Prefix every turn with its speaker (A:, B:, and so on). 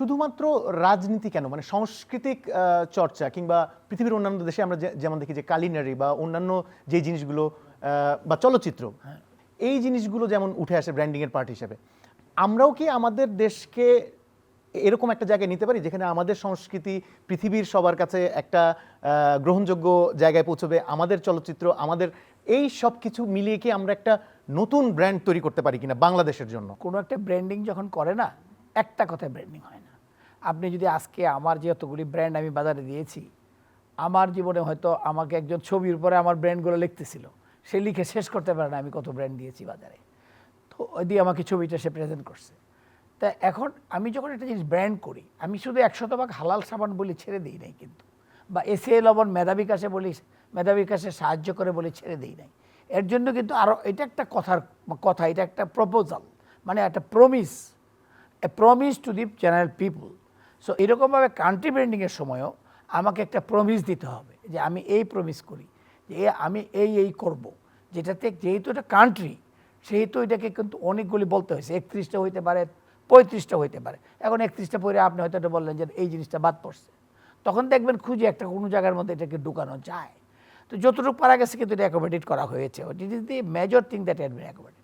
A: শুধুমাত্র রাজনীতি কেন? মানে সাংস্কৃতিক চর্চা কিংবা পৃথিবীর অন্যান্য দেশে আমরা যেমন দেখি যে কালিনারি বা অন্যান্য যে জিনিসগুলো বা চলচ্চিত্র, এই জিনিসগুলো যেমন উঠে আসে ব্র্যান্ডিংয়ের পার্ট হিসেবে। আমরাও কি আমাদের দেশকে এরকম একটা জায়গায় নিতে পারি যেখানে আমাদের সংস্কৃতি পৃথিবীর সবার কাছে একটা গ্রহণযোগ্য জায়গায় পৌঁছবে, আমাদের চলচ্চিত্র, আমাদের এই সব কিছু মিলিয়ে কি আমরা একটা নতুন ব্র্যান্ড তৈরি করতে পারি কিনা বাংলাদেশের জন্য?
B: কোনো একটা ব্র্যান্ডিং যখন করে না একটা কথায় ব্র্যান্ডিং হয় না। আপনি যদি আজকে আমার যে এতগুলি ব্র্যান্ড আমি বাজারে দিয়েছি, আমার জীবনে হয়তো আমাকে একজন ছবির উপরে আমার ব্র্যান্ডগুলো লিখতেছিল। সে লিখে শেষ করতে পারে না আমি কত ব্র্যান্ড দিয়েছি বাজারে। তো ওই দিয়ে আমাকে ছবিটা সে প্রেজেন্ট করছে। তা এখন আমি যখন একটা জিনিস ব্র্যান্ড করি, আমি শুধু একশত ভাগ হালাল সাবান বলে ছেড়ে দিই নাই কিন্তু, বা এসে লবণ মেধা বিকাশে বলি, মেধা বিকাশে সাহায্য করে বলে ছেড়ে দিই নাই। এর জন্য কিন্তু আরও এটা একটা কথার, কথা, এটা একটা প্রপোজাল মানে একটা promise a promise to the general people so এরকমভাবে কান্ট্রি ব্র্যান্ডিংয়ের সময়ও আমাকে একটা প্রমিস দিতে হবে, যে আমি এই প্রমিস করি, যে আমি এই এই করব। যেটাতে যেহেতু এটা কান্ট্রি সেহেতু এটাকে কিন্তু অনেকগুলি বলতে হয়েছে। একত্রিশটা হইতে পারে, পঁয়ত্রিশটা হইতে পারে। এখন একত্রিশটা পরে আপনি হয়তো এটা বললেন যে এই জিনিসটা বাদ পড়ছে। তখন দেখবেন খুঁজে একটা কোনো জায়গার মধ্যে এটাকে ঢুকানো যায়। তো যতটুকু পারা গেছে কিন্তু এটা অ্যাকোমোডেট করা হয়েছে। It is the major thing that had been accommodate